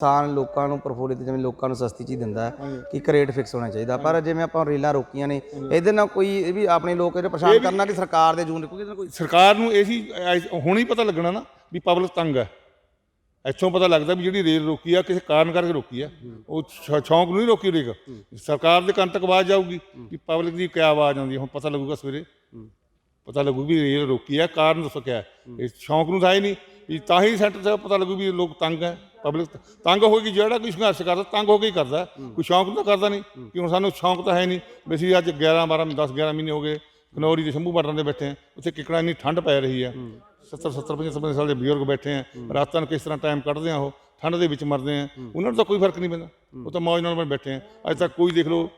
ਕਿਸਾਨ ਲੋਕਾਂ ਨੂੰ ਪ੍ਰਫੁੱਲਿਤ ਜਿਵੇਂ ਲੋਕਾਂ ਨੂੰ ਸਸਤੀ ਚੀਜ਼ ਦਿੰਦਾ ਹੈ ਕਿ ਇੱਕ ਰੇਟ ਫਿਕਸ ਹੋਣਾ ਚਾਹੀਦਾ। ਪਰ ਜਿਵੇਂ ਆਪਾਂ ਰੇਲਾਂ ਰੋਕੀਆਂ ਨੇ ਇਹਦੇ ਨਾਲ ਕੋਈ ਇਹ ਵੀ ਆਪਣੇ ਲੋਕ ਜਿਹੜੇ ਪਰੇਸ਼ਾਨ ਕਰਨਾ ਕਿ ਸਰਕਾਰ ਦੇ ਜੂਨ ਕੋਈ ਸਰਕਾਰ ਨੂੰ ਇਹ ਐ- ਹੁਣ ਹੀ ਪਤਾ ਲੱਗਣਾ ਨਾ ਵੀ ਪਬਲਿਕ ਤੰਗ ਹੈ। ਇੱਥੋਂ ਪਤਾ ਲੱਗਦਾ ਵੀ ਜਿਹੜੀ ਰੇਲ ਰੋਕੀ ਆ ਕਿਸੇ ਕਾਰਨ ਕਰਕੇ ਰੋਕੀ ਆ। ਉਹ ਸ਼ੌਂਕ ਨੂੰ ਨਹੀਂ ਰੋਕੀ ਰੇਕ। ਸਰਕਾਰ ਦੇ ਕੰਨ ਤੱਕ ਆਵਾਜ਼ ਜਾਊਗੀ ਵੀ ਪਬਲਿਕ ਦੀ ਕਿਆ ਆਵਾਜ਼ ਆਉਂਦੀ ਹੈ। ਹੁਣ ਪਤਾ ਲੱਗੂਗਾ ਸਵੇਰੇ। ਪਤਾ ਲੱਗੂ ਵੀ ਰੇਲ ਰੋਕੀ ਆ ਕਾਰਨ ਦੱਸੋ ਕਿਆ ਹੈ। ਇਹ ਸ਼ੌਂਕ ਨੂੰ ਤਾਂ ਹੀ ਨਹੀਂ। ਵੀ ਤਾਂ ਹੀ ਸੈਂਟਰ ਸਾਹਿਬ ਪਤਾ ਲੱਗੂ ਵੀ ਲੋਕ ਤੰਗ ਹੈ। ਪਬਲਿਕ ਤੰਗ ਹੋਏਗੀ ਜਿਹੜਾ ਕੋਈ ਸੰਘਰਸ਼ ਕਰਦਾ ਤੰਗ ਹੋ ਕੇ ਹੀ ਕਰਦਾ। ਕੋਈ ਸ਼ੌਂਕ ਤਾਂ ਕਰਦਾ ਨਹੀਂ ਕਿ ਹੁਣ ਸਾਨੂੰ ਸ਼ੌਂਕ ਤਾਂ ਹੈ ਨਹੀਂ। ਵੀ ਅਸੀਂ ਅੱਜ 11 12 10 11 ਮਹੀਨੇ ਹੋ ਗਏ ਖਨੌਰੀ ਦੇ ਸ਼ੰਭੂ ਬਾਰਡਰਾਂ ਦੇ ਬੈਠੇ ਹਾਂ ਉੱਥੇ ਕਿਕੜਾ ਇੰਨੀ ਠੰਡ ਪੈ ਰਹੀ ਹੈ। 70 70 75 ਸਾਲ ਦੇ ਬਜ਼ੁਰਗ ਬੈਠੇ ਆ ਰਾਤਾਂ ਨੂੰ ਕਿਸ ਤਰ੍ਹਾਂ ਟਾਈਮ ਕੱਢਦੇ ਆ ਉਹ ਠੰਡ ਦੇ ਵਿੱਚ ਮਰਦੇ ਆ ਉਹਨਾਂ ਨੂੰ ਤਾਂ ਕੋਈ ਫ਼ਰਕ ਨਹੀਂ ਪੈਂਦਾ। ਉਹ ਤਾਂ ਮੌਜ ਨਾਲ ਬੈਠੇ ਆ ਅੱਜ ਤੱਕ ਕੋਈ ਦੇਖ ਲਓ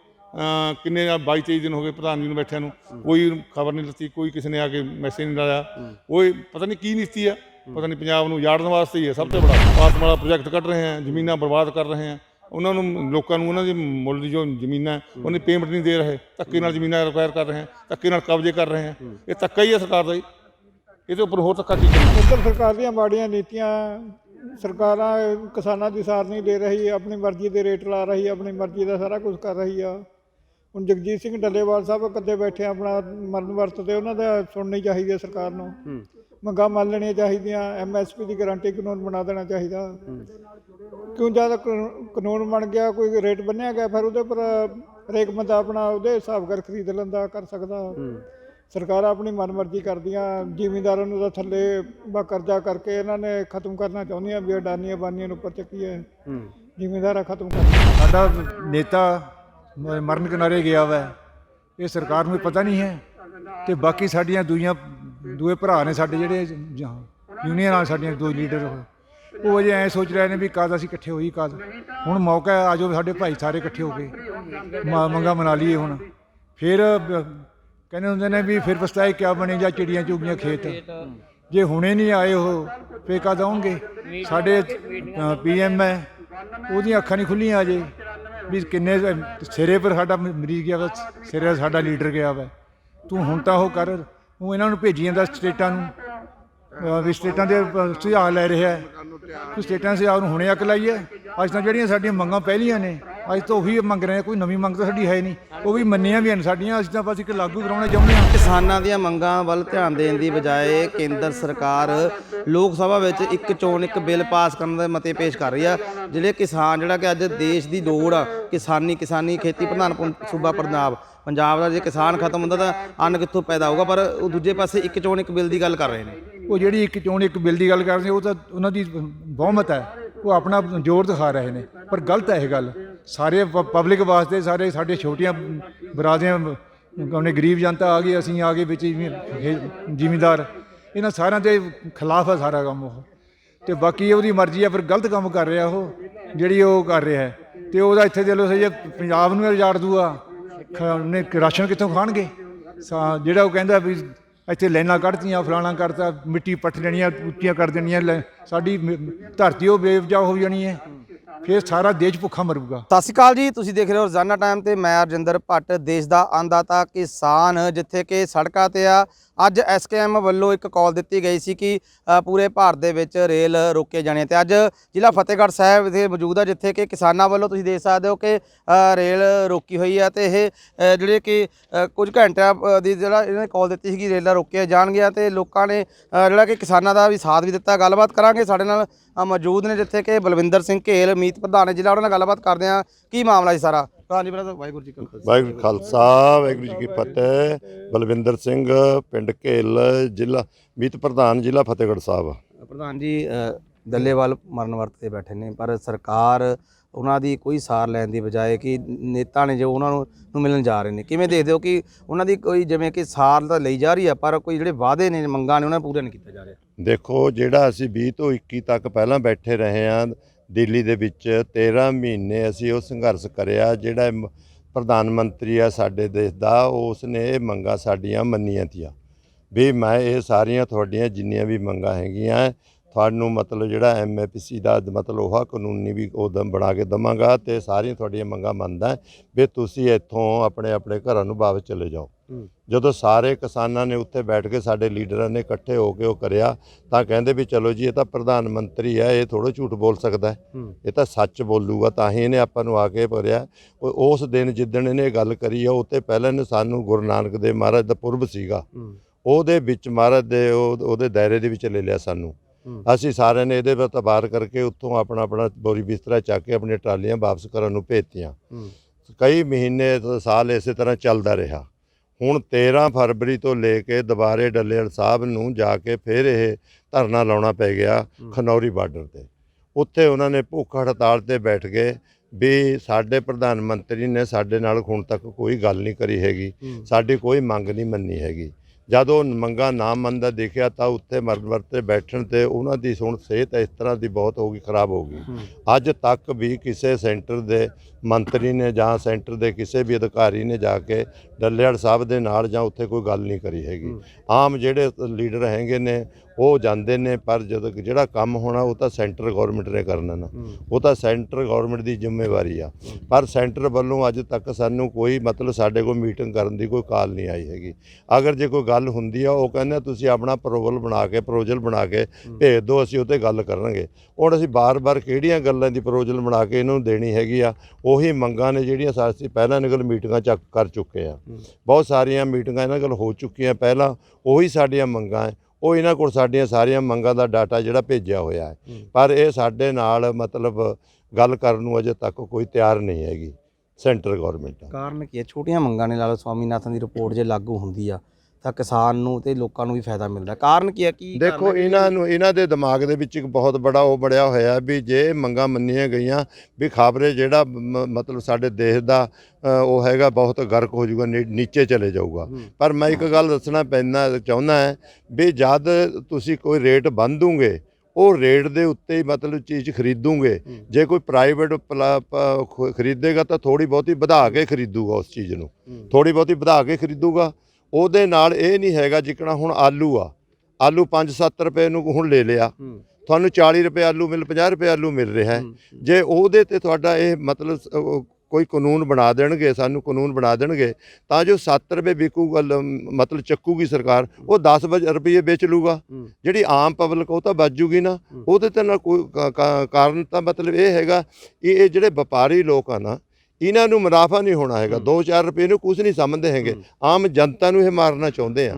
ਕਿੰਨੇ 22 23 ਦਿਨ ਹੋ ਗਏ ਪ੍ਰਧਾਨ ਜੀ ਨੂੰ ਬੈਠਿਆਂ ਨੂੰ। ਕੋਈ ਖਬਰ ਨਹੀਂ ਦਿੱਤੀ ਕੋਈ ਕਿਸੇ ਨੇ ਆ ਕੇ ਮੈਸੇਜ ਨਹੀਂ ਲਾਇਆ। ਉਹ ਪਤਾ ਨਹੀਂ ਕੀ ਨੀਤੀ ਆ। ਪਤਾ ਨਹੀਂ ਪੰਜਾਬ ਨੂੰ ਯਾੜਨ ਵਾਸਤੇ ਹੀ ਹੈ, ਸਭ ਤੋਂ ਬੜਾ। ਪਾਸਮ ਵਾਲਾ ਪ੍ਰੋਜੈਕਟ ਕੱਢ ਰਹੇ ਹੈ, ਜ਼ਮੀਨਾਂ ਬਰਬਾਦ ਕਰ ਰਹੇ ਹੈ। ਉਹਨਾਂ ਨੂੰ, ਲੋਕਾਂ ਨੂੰ ਉਹਨਾਂ ਦੀ ਮੁੱਲ ਦੀ ਜੋ ਜ਼ਮੀਨਾਂ ਉਹਨੇ ਪੇਮੈਂਟ ਨਹੀਂ ਦੇ ਰਹੇ। ਧੱਕੇ ਨਾਲ ਜ਼ਮੀਨਾਂ ਰਿਕਵਾਇਰ ਕਰ ਰਹੇ ਹੈ, ਧੱਕੇ ਨਾਲ ਕਬਜ਼ੇ ਕਰ ਰਹੇ ਹੈ। ਇਹ ਧੱਕਾ ਹੀ ਹੈ ਸਰਕਾਰ ਦਾ ਜੀ। ਇਹਦੇ ਉੱਪਰ ਹੋਰ ਧੱਕਾ ਕੀ ਕਰੀਏ? ਕੇਂਦਰ ਸਰਕਾਰ ਦੀਆਂ ਮਾੜੀਆਂ ਨੀਤੀਆਂ, ਸਰਕਾਰਾਂ ਕਿਸਾਨਾਂ ਦੀ ਸਾਰ ਨਹੀਂ ਦੇ ਰਹੀ, ਆਪਣੀ ਮਰਜ਼ੀ ਦੇ ਰੇਟ ਲਾ ਰਹੀ, ਆਪਣੀ ਮਰਜ਼ੀ ਦਾ ਸਾਰਾ ਕੁਝ ਕਰ ਰਹੀ ਆ। ਹੁਣ ਜਗਜੀਤ ਸਿੰਘ ਡੱਲੇਵਾਲ ਸਾਹਿਬ ਕਦੇ ਬੈਠੇ ਆਪਣਾ ਮਰਨ ਵਰਤ ਤੇ ਉਹਨਾਂ ਦਾ ਸੁਣਨੀ ਚਾਹੀਦੀ ਹੈ ਸਰਕਾਰ ਨੂੰ। ਮੰਗਾਂ ਮੰਨ ਲੈਣੀਆਂ ਚਾਹੀਦੀਆਂ ਐਮਐਸਪੀ ਦੀ ਗਾਰੰਟੀ ਕਾਨੂੰਨ ਬਣਾ ਦੇਣਾ ਚਾਹੀਦਾ। ਕਿਉਂ ਜਦ ਕਾਨੂੰਨ ਬਣ ਗਿਆ, ਕੋਈ ਰੇਟ ਬੰਨਿਆ ਗਿਆ, ਫਿਰ ਉਹਦੇ ਪਰ ਹਰੇਕ ਬੰਦਾ ਆਪਣਾ ਉਹਦੇ ਹਿਸਾਬ ਕਰ ਖਰੀਦ ਲੈਂਦਾ, ਕਰ ਸਕਦਾ। ਸਰਕਾਰਾਂ ਆਪਣੀ ਮਨਮਰਜ਼ੀ ਕਰਦੀਆਂ, ਜ਼ਿਮੀਂਦਾਰਾਂ ਨੂੰ ਤਾਂ ਥੱਲੇ ਬਾ ਕਰਜ਼ਾ ਕਰਕੇ ਇਹਨਾਂ ਨੇ ਖਤਮ ਕਰਨਾ ਚਾਹੁੰਦੀਆਂ ਵੀ ਅਡਾਨੀਆਂ ਬਾਨੀਆਂ ਨੂੰ ਉੱਪਰ ਚੱਕੀਏ। ਜ਼ਿਮੀਂਦਾਰਾਂ ਖਤਮ ਕਰ ਸਾਡਾ ਨੇਤਾ ਮਰਨ ਕਿਨਾਰੇ ਗਿਆ ਵਾ, ਇਹ ਸਰਕਾਰ ਨੂੰ ਪਤਾ ਨਹੀਂ ਹੈ। ਤੇ ਬਾਕੀ ਸਾਡੀਆਂ ਦੂਜੀਆਂ ਦੂਏ ਭਰਾ ਨੇ ਸਾਡੇ ਜਿਹੜੇ ਜ- ਯੂਨੀਅਨ ਆ ਸਾਡੀਆਂ ਦੋ ਲੀਡਰ ਉਹ- ਅਜੇ ਐ ਸੋਚ ਰਹੇ ਨੇ ਵੀ ਕਦ ਅਸੀਂ ਇਕੱਠੇ ਹੋਈ ਕਦ ਹੁਣ ਮੌਕਾ ਹੈ, ਆਜੋ ਸਾਡੇ ਭਾਈ ਸਾਰੇ ਇਕੱਠੇ ਹੋ ਕੇ ਮ- ਮੰਗਾ ਮਨਾ ਲਈਏ ਹੁਣ। ਫਿਰ ਕਹਿੰਦੇ ਹੁੰਦੇ ਨੇ ਵੀ ਫਿਰ ਪਛਤਾਏ ਕਿਆ ਬਣੇ ਜਾਂ ਚਿੜੀਆਂ ਚੁਗੀਆਂ ਖੇਤ। ਜੇ ਹੁਣੇ ਨਹੀਂ ਆਏ ਉਹ ਫੇ ਕਦ ਆਉਣਗੇ ਸਾਡੇ ਪੀਐਮ ਹੈ, ਉਹਦੀਆਂ ਅੱਖਾਂ ਨਹੀਂ ਖੁੱਲੀਆਂ ਅਜੇ। ਵੀ ਕਿੰਨੇ ਸਿਰੇ ਪਰ ਸਾਡਾ ਮਰੀਜ਼ ਗਿਆ ਵਾ, ਸਿਰੇ ਸਾਡਾ ਲੀਡਰ ਗਿਆ ਵਾ। ਤੂੰ ਹੁਣ ਤਾਂ ਉਹ ਕਰ। ਉਹ ਇਹਨਾਂ ਨੂੰ ਭੇਜੀ ਜਾਂਦਾ ਸਟੇਟਾਂ ਨੂੰ। ਵੀ ਸਟੇਟਾਂ ਦੇ ਸੁਝਾਅ ਲੈ ਰਿਹਾ ਹੈ। ਕਿ ਸਟੇਟਾਂ ਸੁਝਾਅ ਨੂੰ ਹੁਣੇ ਅੱਕ ਲਾਈਏ ਅੱਜ ਤਾਂ ਜਿਹੜੀਆਂ ਸਾਡੀਆਂ ਮੰਗਾਂ ਪਹਿਲੀਆਂ ਨੇ ਅੱਜ ਤਾਂ ਉਹੀ ਮੰਗ ਰਹੇ ਆ ਕੋਈ ਨਵੀਂ ਮੰਗ ਤਾਂ ਸਾਡੀ ਹੈ ਨਹੀਂ। ਉਹ ਵੀ ਮੰਨੀਆਂ ਵੀ ਹਨ ਸਾਡੀਆਂ ਅਸੀਂ ਤਾਂ ਬਸ ਇੱਕ ਲਾਗੂ ਕਰਾਉਣਾ ਚਾਹੁੰਦੇ ਹਾਂ। ਕਿਸਾਨਾਂ ਦੀਆਂ ਮੰਗਾਂ ਵੱਲ ਧਿਆਨ ਦੇਣ ਦੀ ਬਜਾਏ ਕੇਂਦਰ ਸਰਕਾਰ ਲੋਕ ਸਭਾ ਵਿੱਚ ਇੱਕ ਚੋਣ ਇੱਕ ਬਿੱਲ ਪਾਸ ਕਰਨ ਦੇ ਮਤੇ ਪੇਸ਼ ਕਰ ਰਹੀ ਆ। ਜਿਹੜੇ ਕਿਸਾਨ ਜਿਹੜਾ ਕਿ ਅੱਜ ਦੇਸ਼ ਦੀ ਲੋੜ ਆ ਕਿਸਾਨੀ ਕਿਸਾਨੀ ਖੇਤੀ ਪ੍ਰਧਾਨ ਸੂਬਾ ਪੰਜਾਬ ਪੰਜਾਬ ਦਾ ਜੇ ਕਿਸਾਨ ਖਤਮ ਹੁੰਦਾ ਤਾਂ ਅੰਨ ਕਿੱਥੋਂ ਪੈਦਾ ਹੋਊਗਾ? ਪਰ ਉਹ ਦੂਜੇ ਪਾਸੇ ਇੱਕ ਚੋਣ ਇੱਕ ਬਿੱਲ ਦੀ ਗੱਲ ਕਰ ਰਹੇ ਨੇ। ਉਹ ਜਿਹੜੀ ਇੱਕ ਚੋਣ ਇੱਕ ਬਿੱਲ ਦੀ ਗੱਲ ਕਰਦੇ ਉਹ ਤਾਂ ਉਹਨਾਂ ਦੀ ਬਹੁਮਤ ਹੈ। ਉਹ ਆਪਣਾ ਜ਼ੋਰ ਦਿਖਾ ਰਹੇ ਨੇ ਪਰ ਗਲਤ ਹੈ ਇਹ ਗੱਲ। ਸਾਰੇ ਪਬਲਿਕ ਵਾਸਤੇ ਸਾਰੇ ਸਾਡੇ ਛੋਟੀਆਂ ਬਰਾਦਰੀਆਂ, ਉਹਨੇ ਗਰੀਬ ਜਨਤਾ ਆ ਗਈ, ਅਸੀਂ ਆ ਗਏ ਵਿੱਚ ਜ਼ਿਮੀਂਦਾਰ। ਇਹਨਾਂ ਸਾਰਿਆਂ ਦੇ ਖਿਲਾਫ ਆ ਸਾਰਾ ਕੰਮ ਉਹ। ਤੇ ਬਾਕੀ ਉਹਦੀ ਮਰਜ਼ੀ ਆ ਪਰ ਗਲਤ ਕੰਮ ਕਰ ਰਿਹਾ ਉਹ, ਜਿਹੜੀ ਉਹ ਕਰ ਰਿਹਾ ਹੈ। ਤੇ ਉਹਦਾ ਇੱਥੇ ਦੇ ਲੋ ਸਹੀ ਪੰਜਾਬ ਨੂੰ ਉਜਾੜ ਦੂਆ ਖ- ਉਹਨੇ ਰਾਸ਼ਨ ਕਿੱਥੋਂ ਖਾਣਗੇ? ਸਾ- ਜਿਹੜਾ ਉਹ ਕਹਿੰਦਾ ਵੀ ਇੱਥੇ ਲੈਣਾ ਕੱਢਤੀਆਂ, ਫਲਾਣਾ ਕਰਤਾ, ਮਿੱਟੀ ਪੱਟ ਲੈਣੀਆਂ ਉੱਚੀਆਂ ਕਰ ਦੇਣੀਆਂ, ਲੈ- ਸਾਡੀ ਮ- ਧਰਤੀ ਉਹ ਬੇਵਜਾ ਹੋ ਜਾਣੀ ਹੈ। ਫਿਰ ਸਾਰਾ ਦੇਸ਼ ਭੁੱਖਾ ਮਰੂਗਾ। ਸਤਿ ਸ਼੍ਰੀ ਅਕਾਲ ਜੀ, ਤੁਸੀਂ ਦੇਖ ਰਹੇ ਹੋ ਰੋਜ਼ਾਨਾ ਟਾਈਮ ਤੇ ਮੈਂ ਅਰਜਿੰਦਰ ਭੱਟ, ਦੇਸ਼ ਦਾ ਅੰਦਾਤਾ ਕਿਸਾਨ, ਜਿੱਥੇ ਕਿ ਸੜਕਾਂ ਤੇ ਆ। ਅੱਜ ਐਸਕੇਐਮ ਵੱਲੋਂ ਇੱਕ ਕਾਲ ਦਿੱਤੀ ਗਈ ਸੀ ਕਿ ਪੂਰੇ ਭਾਰਤ ਦੇ ਵਿੱਚ ਰੇਲ ਰੋਕੇ ਜਾਣੇ ਤੇ ਅੱਜ ਜ਼ਿਲ੍ਹਾ ਫਤਿਹਗੜ੍ਹ ਸਾਹਿਬ ਵਿਖੇ ਮੌਜੂਦ ਆ ਜਿੱਥੇ ਕਿ ਕਿਸਾਨਾਂ ਵੱਲੋਂ ਤੁਸੀਂ ਦੇਖ ਸਕਦੇ ਹੋ ਕਿ ਰੇਲ ਰੋਕੀ ਹੋਈ ਹੈ ਤੇ ਇਹ ਅ, ਜਿਹੜੇ ਕਿ ਕੁਝ ਘੰਟਿਆਂ ਦੀ ਜਿਹੜਾ ਇਹਨਾਂ ਨੇ ਕਾਲ ਦਿੱਤੀ ਸੀ ਕਿ ਰੇਲਾਂ ਰੋਕੀਆਂ ਜਾਣਗੀਆਂ ਤੇ ਲੋਕਾਂ ਨੇ ਜਿਹੜਾ ਕਿ ਕਿਸਾਨਾਂ ਦਾ ਵੀ ਸਾਥ ਵੀ ਦਿੱਤਾ। ਗੱਲਬਾਤ ਕਰਾਂਗੇ ਸਾਡੇ ਨਾਲ ਮੌਜੂਦ ਨੇ ਜਿੱਥੇ ਕਿ ਬਲਵਿੰਦਰ ਸਿੰਘ ਘੇਲ ਮੀਤ ਪ੍ਰਧਾਨ ਹੈ ਜ਼ਿਲ੍ਹਾ ਉਹਨਾਂ ਨਾਲ ਗੱਲਬਾਤ ਕਰਦੇ ਆ। ਕੀ ਮਾਮਲਾ ਜੀ ਸਾਰਾ? ਹਾਂਜੀ ਬਰਾਦਰ ਵਾਹਿਗੁਰੂ ਜੀ ਕਾ ਖਾਲਸਾ। ਵਾਹਿਗੁਰੂ ਜੀ ਕਾ ਖਾਲਸਾ ਵਾਹਿਗੁਰੂ ਜੀ ਕੀ ਫਤਿਹ। ਬਲਵਿੰਦਰ ਸਿੰਘ ਪਿੰਡ ਘੇਲ ਜ਼ਿਲ੍ਹਾ ਮੀਤ ਪ੍ਰਧਾਨ ਜ਼ਿਲ੍ਹਾ ਫਤਿਹਗੜ੍ਹ ਸਾਹਿਬ। ਪ੍ਰਧਾਨ ਜੀ ਦੱਲੇਵਾਲ ਮਰਨ ਵਰਤ ਤੇ ਬੈਠੇ ਨੇ ਪਰ ਸਰਕਾਰ ਉਹਨਾਂ ਦੀ ਕੋਈ ਸਾਰ ਲੈਣ ਦੀ ਬਜਾਏ ਕਿ ਨੇਤਾ ਨੇ ਜੋ ਉਹਨਾਂ ਨੂੰ ਨੂੰ ਮਿਲਣ ਜਾ ਰਹੇ ਨੇ। ਕਿਵੇਂ ਦੇਖਦੇ ਹੋ ਕਿ ਉਹਨਾਂ ਦੀ ਕੋਈ ਜਿਵੇਂ ਕਿ ਸਾਰ ਤਾਂ ਲਈ ਜਾ ਰਹੀ ਆ ਪਰ ਕੋਈ ਜਿਹੜੇ ਵਾਅਦੇ ਨੇ ਮੰਗਾਂ ਨੇ ਉਹਨਾਂ ਪੂਰਾ ਨਹੀਂ ਕੀਤਾ ਜਾ ਰਿਹਾ? ਦੇਖੋ ਜਿਹੜਾ ਅਸੀਂ 20 ਤੋਂ 21 ਤੱਕ ਪਹਿਲਾਂ ਬੈਠੇ ਰਹੇ ਹਾਂ ਦਿੱਲੀ ਦੇ ਵਿੱਚ 13 ਮਹੀਨੇ ਅਸੀਂ ਉਹ ਸੰਘਰਸ਼ ਕਰਿਆ, ਜਿਹੜਾ ਪ੍ਰਧਾਨ ਮੰਤਰੀ ਆ ਸਾਡੇ ਦੇਸ਼ ਦਾ ਉਸ ਨੇ ਇਹ ਮੰਗਾਂ ਸਾਡੀਆਂ ਮੰਨੀਆਂ ਤੀਆਂ। ਵੀ ਮੈਂ ਇਹ ਸਾਰੀਆਂ ਤੁਹਾਡੀਆਂ ਜਿੰਨੀਆਂ ਵੀ ਮੰਗਾਂ ਹੈਗੀਆਂ ਤੁਹਾਨੂੰ ਮਤਲਬ ਜਿਹੜਾ ਐਮਐਪੀਸੀ ਦਾ ਮਤਲਬ ਉਹ ਕਾਨੂੰਨੀ ਵੀ ਉਹ ਦਮ ਬਣਾ ਕੇ ਦਵਾਂਗਾ ਤੇ ਸਾਰੀਆਂ ਤੁਹਾਡੀਆਂ ਮੰਗਾਂ ਮੰਨਦਾ ਵੀ ਤੁਸੀਂ ਇੱਥੋਂ ਆਪਣੇ ਆਪਣੇ ਘਰਾਂ ਨੂੰ ਵਾਪਸ ਚਲੇ ਜਾਓ। ਜਦੋਂ ਸਾਰੇ ਕਿਸਾਨਾਂ ਨੇ ਉੱਥੇ ਬੈਠ ਕੇ ਸਾਡੇ ਲੀਡਰਾਂ ਨੇ ਇਕੱਠੇ ਹੋ ਕੇ ਉਹ ਕਰਿਆ ਤਾਂ ਕਹਿੰਦੇ ਵੀ ਚਲੋ ਜੀ ਇਹ ਤਾਂ ਪ੍ਰਧਾਨ ਮੰਤਰੀ ਹੈ ਇਹ ਥੋੜ੍ਹਾ ਝੂਠ ਬੋਲ ਸਕਦਾ ਇਹ ਤਾਂ ਸੱਚ ਬੋਲੂਗਾ ਤਾਂ ਹੀ ਇਹਨੇ ਆਪਾਂ ਨੂੰ ਆ ਕੇ ਭਰਿਆ। ਉਹ- ਉਸ ਦਿਨ ਜਿੱਦਣ ਇਹਨੇ ਇਹ ਗੱਲ ਕਰੀ ਆ ਉੱਤੇ ਪਹਿਲਾਂ ਨੇ ਸਾਨੂੰ ਗੁਰੂ ਨਾਨਕ ਦੇਵ ਮਹਾਰਾਜ ਦਾ ਪੁਰਬ ਸੀਗਾ। ਉਹਦੇ ਵਿੱਚ ਮਹਾਰਾਜ ਦੇ ਉਹ- ਉਹਦੇ ਦਾਇਰੇ ਦੇ ਵਿੱਚ ਲੈ ਲਿਆ ਸਾਨੂੰ। ਅਸੀਂ ਸਾਰਿਆਂ ਨੇ ਇਹਦੇ ਵਿੱਚ ਤਬਾਰ ਕਰਕੇ ਉੱਥੋਂ ਆਪਣਾ ਆਪਣਾ ਬੋਰੀ ਬਿਸਤਰਾ ਚੱਕ ਕੇ ਆਪਣੀਆਂ ਟਰਾਲੀਆਂ ਵਾਪਸ ਕਰਨ ਨੂੰ ਭੇਜਤੀਆਂ। ਕਈ ਮਹੀਨੇ ਸਾਲ ਇਸੇ ਤਰ੍ਹਾਂ ਚੱਲਦਾ ਰਿਹਾ। ਹੁਣ 13 ਫਰਵਰੀ ਤੋਂ ਲੈ ਕੇ ਦੁਬਾਰੇ ਡੱਲੇਵਾਲ ਸਾਹਿਬ ਨੂੰ ਜਾ ਕੇ ਫਿਰ ਇਹ ਧਰਨਾ ਲਾਉਣਾ ਪੈ ਗਿਆ ਖਨੌਰੀ ਬਾਰਡਰ ਤੇ। ਉੱਥੇ ਉਹਨਾਂ ਨੇ ਭੁੱਖ ਹੜਤਾਲ ਤੇ ਬੈਠ ਗਏ ਵੀ ਸਾਡੇ ਪ੍ਰਧਾਨ ਮੰਤਰੀ ਨੇ ਸਾਡੇ ਨਾਲ ਹੁਣ ਤੱਕ ਕੋਈ ਗੱਲ ਨਹੀਂ ਕਰੀ ਹੈਗੀ। ਸਾਡੀ ਕੋਈ ਮੰਗ ਨਹੀਂ ਮੰਨੀ ਹੈਗੀ। ਜਦ ਉਹ ਮੰਗਾ ਨਾ ਮੰਨਦਾ ਦੇਖਿਆ ਤਾਂ ਉੱਥੇ ਮਰਨ ਵਰਤੇ ਬੈਠਣ ਤੇ ਉਹਨਾਂ ਦੀ ਹੁਣ ਸਿਹਤ ਇਸ ਤਰ੍ਹਾਂ ਦੀ ਬਹੁਤ ਹੋ ਗਈ ਖਰਾਬ ਹੋ ਗਈ। ਅੱਜ ਤੱਕ ਵੀ ਕਿਸੇ ਸੈਂਟਰ ਦੇ ਮੰਤਰੀ ਨੇ ਜਾਂ ਸੈਂਟਰ ਦੇ ਕਿਸੇ ਵੀ ਅਧਿਕਾਰੀ ਨੇ ਜਾ ਕੇ ਡੱਲੇਵਾਲ ਸਾਹਿਬ ਦੇ ਨਾਲ ਜਾਂ ਉੱਥੇ ਕੋਈ ਗੱਲ ਨਹੀਂ ਕਰੀ ਹੈਗੀ। ਆਮ ਜਿਹੜੇ ਲੀਡਰ ਹੈਗੇ ਨੇ ਉਹ ਜਾਂਦੇ ਨੇ ਪਰ ਜਦੋਂ ਜਿਹੜਾ ਕੰਮ ਹੋਣਾ ਉਹ ਤਾਂ ਸੈਂਟਰ ਗਵਰਨਮੈਂਟ ਨੇ ਕਰਨਾ ਨਾ। ਉਹ ਤਾਂ ਸੈਂਟਰ ਗਵਰਨਮੈਂਟ ਦੀ ਜ਼ਿੰਮੇਵਾਰੀ ਆ। ਪਰ ਸੈਂਟਰ ਵੱਲੋਂ ਅੱਜ ਤੱਕ ਸਾਨੂੰ ਕੋਈ ਮਤਲਬ ਸਾਡੇ ਕੋਲ ਮੀਟਿੰਗ ਕਰਨ ਦੀ ਕੋਈ ਕਾਲ ਨਹੀਂ ਆਈ ਹੈਗੀ। ਅਗਰ ਜੇ ਕੋਈ ਗੱਲ ਹੁੰਦੀ ਆ ਉਹ ਕਹਿੰਦੇ ਤੁਸੀਂ ਆਪਣਾ ਪ੍ਰੋਪੋਜ਼ਲ ਬਣਾ ਕੇ ਪ੍ਰੋਪੋਜ਼ਲ ਬਣਾ ਕੇ ਭੇਜ ਦਿਓ ਅਸੀਂ ਉੱਤੇ ਗੱਲ ਕਰਾਂਗੇ ਹੁਣ ਅਸੀਂ ਬਾਰ-ਬਾਰ ਕਿਹੜੀਆਂ ਗੱਲਾਂ ਦੀ ਪ੍ਰੋਪੋਜ਼ਲ ਬਣਾ ਕੇ ਇਹਨਾਂ ਨੂੰ ਦੇਣੀ ਹੈਗੀ ਆ ਉਹੀ ਮੰਗਾਂ ਨੇ ਜਿਹੜੀਆਂ ਸਾ- ਅਸੀਂ ਪਹਿਲਾਂ ਨਿਕਲ ਮੀਟਿੰਗਾਂ ਚੱਕ ਕਰ ਚੁੱਕੇ ਆ। ਬਹੁਤ ਸਾਰੀਆਂ ਮੀਟਿੰਗਾਂ ਇਹਨਾਂ ਕੋਲ ਹੋ ਚੁੱਕੀਆਂ। ਪਹਿਲਾਂ ਉਹੀ ਸਾਡੀਆਂ ਮੰਗਾਂ ਉਹ ਇਹਨਾਂ ਕੋਲ ਸਾਡੀਆਂ ਸਾਰੀਆਂ ਮੰਗਾਂ ਦਾ ਡਾਟਾ ਜਿਹੜਾ ਭੇਜਿਆ ਹੋਇਆ ਹੈ। ਪਰ ਇਹ ਸਾਡੇ ਨਾਲ ਮਤਲਬ ਗੱਲ ਕਰਨ ਨੂੰ ਅਜੇ ਤੱਕ ਕੋਈ ਤਿਆਰ ਨਹੀਂ ਹੈਗੀ ਸੈਂਟਰ ਗਵਰਨਮੈਂਟ ਕਾਰਨ ਕੀ ਹੈ? ਛੋਟੀਆਂ ਮੰਗਾਂ ਨੇ ਲਾ ਲਓ ਸਵਾਮੀਨਾਥਨ ਦੀ ਰਿਪੋਰਟ ਜੇ ਲਾਗੂ ਹੁੰਦੀ ਆ ਤਾਂ ਕਿਸਾਨ ਨੂੰ ਤੇ ਲੋਕਾਂ ਨੂੰ ਵੀ ਫਾਇਦਾ ਮਿਲਦਾ। ਕਾਰਨ ਕੀ ਹੈ? ਕੀ ਦੇਖੋ ਇਹਨਾਂ ਨੂੰ ਇਹਨਾਂ ਦੇ ਦਿਮਾਗ ਦੇ ਵਿੱਚ ਇੱਕ ਬਹੁਤ ਬੜਾ ਉਹ ਬੜਿਆ ਹੋਇਆ ਹੈ ਵੀ ਜੇ ਮੰਗਾਂ ਮੰਨੀਆਂ ਗਈਆਂ ਵੀ ਖਾਬਰੇ ਜਿਹੜਾ ਮਤਲਬ ਸਾਡੇ ਦੇਸ਼ ਦਾ ਉਹ ਹੈਗਾ ਬਹੁਤ ਗਰਕ ਹੋ ਜਾਊਗਾ ਨੀਚੇ ਚਲੇ ਜਾਊਗਾ। ਪਰ ਮੈਂ ਇੱਕ ਗੱਲ ਦੱਸਣਾ ਪੈਂਦਾ ਚਾਹੁੰਦਾ ਹੈ ਵੀ ਜਦ ਤੁਸੀਂ ਕੋਈ ਰੇਟ ਬੰਦੂਗੇ ਉਹ ਰੇਟ ਦੇ ਉੱਤੇ ਹੀ ਮਤਲਬ ਚੀਜ਼ ਖਰੀਦੂਗੇ। ਜੇ ਕੋਈ ਪ੍ਰਾਈਵੇਟ ਖਰੀਦੇਗਾ ਤਾਂ ਥੋੜੀ ਬਹੁਤੀ ਵਧਾ ਕੇ ਖਰੀਦੂਗਾ ਉਸ ਚੀਜ਼ ਨੂੰ। ਥੋੜੀ ਬਹੁਤੀ ਵਧਾ ਕੇ ਖਰੀਦੂਗਾ। ਉਹਦੇ ਨਾਲ ਇਹ ਨਹੀਂ ਹੈਗਾ ਜਿਕਣਾ ਹੁਣ ਆਲੂ ਆ। ਆਲੂ 5-7 ਰੁਪਏ ਨੂੰ ਹੁਣ ਲੈ ਲਿਆ। ਤੁਹਾਨੂੰ 40 ਰੁਪਏ ਆਲੂ ਮਿਲ 50 ਰੁਪਏ ਆਲੂ ਮਿਲ ਰਿਹਾ ਹੈ। ਜੇ ਉਹਦੇ ਤੇ ਤੁਹਾਡਾ ਇਹ ਮਤਲਬ ਕੋਈ ਕਾਨੂੰਨ ਬਣਾ ਦੇਣਗੇ ਸਾਨੂੰ ਕਾਨੂੰਨ ਬਣਾ ਦੇਣਗੇ ਤਾਂ ਜੋ 7 ਰੁਪਏ ਵਿਕੂਗਾ ਮਤਲਬ ਚੱਕੂਗੀ ਸਰਕਾਰ ਉਹ 10 ਵਜ- ਰੁਪਏ ਵੇਚ ਲੂਗਾ। ਜਿਹੜੀ ਆਮ ਪਬਲਿਕ ਉਹ ਤਾਂ ਬਚ ਜੂਗੀ ਨਾ ਉਹਦੇ ਤੇ ਨਾ ਕੋਈ ਕਾਰਨ ਤਾਂ ਮਤਲਬ ਇਹ ਹੈਗਾ ਕਿ ਇਹ ਜਿਹੜੇ ਵਪਾਰੀ ਲੋਕ ਆ ਨਾ ਇਹਨਾਂ ਨੂੰ ਮੁਨਾਫਾ ਨਹੀਂ ਹੋਣਾ ਹੈਗਾ। 2-4 ਰੁਪਏ ਨੂੰ ਕੁਝ ਨਹੀਂ ਸਮਝਦੇ ਹੈਗੇ। ਆਮ ਜਨਤਾ ਨੂੰ ਇਹ ਮਾਰਨਾ ਚਾਹੁੰਦੇ ਆ।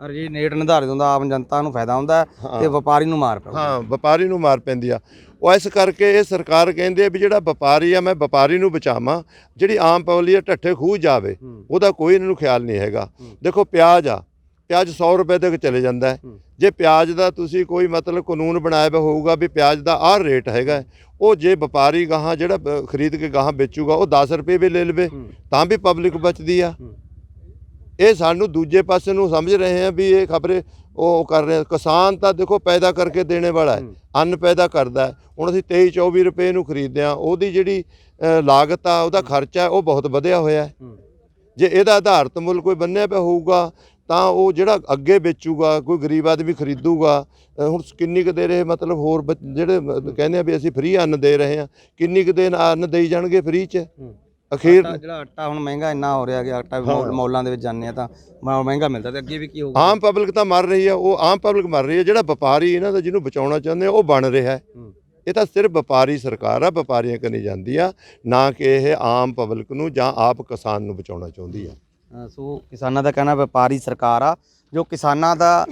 ਔਰ ਜੇ ਰੇਟ ਨਿਰਧਾਰਿਤ ਹੁੰਦਾ ਆਮ ਜਨਤਾ ਨੂੰ ਫਾਇਦਾ ਹੁੰਦਾ ਤੇ ਵਪਾਰੀ ਨੂੰ ਮਾਰ ਪੈਂਦਾ। ਹਾਂ ਵਪਾਰੀ ਨੂੰ ਮਾਰ ਪੈਂਦੀ ਆ। ਉਹ ਇਸ ਕਰਕੇ ਇਹ ਸਰਕਾਰ ਕਹਿੰਦੀ ਆ ਵੀ ਜਿਹੜਾ ਵਪਾਰੀ ਆ ਮੈਂ ਵਪਾਰੀ ਨੂੰ ਬਚਾਵਾਂ ਜਿਹੜੀ ਆਮ ਪਬਲਿਕ ਆ ਢੱਠੇ ਖੂਹ ਜਾਵੇ ਉਹਦਾ ਕੋਈ ਇਹਨਾਂ ਨੂੰ ਖਿਆਲ ਨਹੀਂ ਹੈਗਾ। ਦੇਖੋ ਪਿਆਜ਼ ਆ ਪਿਆਜ਼ 100 ਰੁਪਏ ਤੱਕ ਚਲੇ ਜਾਂਦਾ ਹੈ। ਜੇ ਪਿਆਜ਼ ਦਾ ਤੁਸੀਂ ਕੋਈ ਮਤਲਬ ਕਾਨੂੰਨ ਬਣਾਇਆ ਹੋਇਆ ਹੋਊਗਾ ਵੀ ਪਿਆਜ਼ ਦਾ ਆਹ ਰੇਟ ਹੈਗਾ ਉਹ ਜੇ ਵਪਾਰੀ ਗਾਹਾਂ ਜਿਹੜਾ ਖਰੀਦ ਕੇ ਗਾਹਾਂ ਵੇਚੂਗਾ ਉਹ 10 ਰੁਪਏ ਵੀ ਲੈ ਲਵੇ ਤਾਂ ਵੀ ਪਬਲਿਕ ਬਚਦੀ ਆ। ਇਹ ਸਾਨੂੰ ਦੂਜੇ ਪਾਸੇ ਨੂੰ ਸਮਝ ਰਹੇ ਆ ਵੀ ਇਹ ਖਬਰੇ ਉਹ ਕਰ ਰਹੇ। ਕਿਸਾਨ ਤਾਂ ਦੇਖੋ ਪੈਦਾ ਕਰਕੇ ਦੇਣੇ ਵਾਲਾ ਹੈ ਅੰਨ ਪੈਦਾ ਕਰਦਾ ਹੁਣ ਅਸੀਂ 23 24 ਰੁਪਏ ਨੂੰ ਖਰੀਦਦੇ ਆ ਉਹਦੀ ਜਿਹੜੀ ਲਾਗਤ ਆ ਉਹਦਾ ਖਰਚਾ ਉਹ ਬਹੁਤ ਵਧਿਆ ਹੋਇਆ ਹੈ। ਜੇ ਇਹਦਾ ਆਧਾਰਿਤ ਮੁੱਲ ਕੋਈ ਬੰਨਿਆ ਪਿਆ ਹੋਊਗਾ ਤਾਂ ਉਹ ਜਿਹੜਾ ਅੱਗੇ ਵੇਚੂਗਾ ਕੋਈ ਗਰੀਬ ਆਦਮੀ ਖਰੀਦੂਗਾ ਹੁਣ ਕਿੰਨੀ ਕੁ ਦੇ ਰਹੇ ਮਤਲਬ ਹੋਰ ਜਿਹੜੇ ਕਹਿੰਦੇ ਆ ਵੀ ਅਸੀਂ ਫ੍ਰੀ ਅੰਨ ਦੇ ਰਹੇ ਹਾਂ ਕਿੰਨੀ ਕੁ ਦੇਰ ਅੰਨ ਦੇਈ ਜਾਣਗੇ ਫ੍ਰੀ ਚ? ਅਖੀਰ ਜਿਹੜਾ ਆਟਾ ਹੁਣ ਮਹਿੰਗਾ ਇੰਨਾ ਹੋ ਰਿਹਾ ਕਿ ਆਟਾ ਮੌਲ- ਦੇ ਵਿੱਚ ਜਾਂਦੇ ਆ ਤਾਂ ਮਹਿੰਗਾ ਮਿਲਦਾ ਤੇ ਅੱਗੇ ਵੀ ਕੀ ਹੋਊਗਾ? ਆਮ ਪਬਲਿਕ ਤਾਂ ਮਰ ਰਹੀ ਹੈ ਉਹ ਆਮ ਪਬਲਿਕ ਮਰ ਰਹੀ ਹੈ ਜਿਹੜਾ ਵਪਾਰੀ ਇਹਨਾਂ ਦਾ ਜਿਹਨੂੰ ਬਚਾਉਣਾ ਚਾਹੁੰਦੇ ਆ ਉਹ ਬਣ ਰਿਹਾ ਇਹ ਤਾਂ ਸਿਰਫ ਵਪਾਰੀ ਸਰਕਾਰ ਆ ਵਪਾਰੀਆਂ ਕਰਨੀ ਜਾਂਦੀ ਆ ਨਾ ਕਿ ਇਹ ਆਮ ਪਬਲਿਕ ਨੂੰ ਜਾਂ ਆਪ ਕਿਸਾਨ ਨੂੰ ਬਚਾਉਣਾ ਚਾਹੁੰਦੀ ਆ। ਸੋ ਕਿਸਾਨਾਂ ਦਾ ਕਹਿਣਾ ਵਪਾਰੀ ਸਰਕਾਰ ਆ, ਜੋ ਕਿਸਾਨਾਂ ਦਾ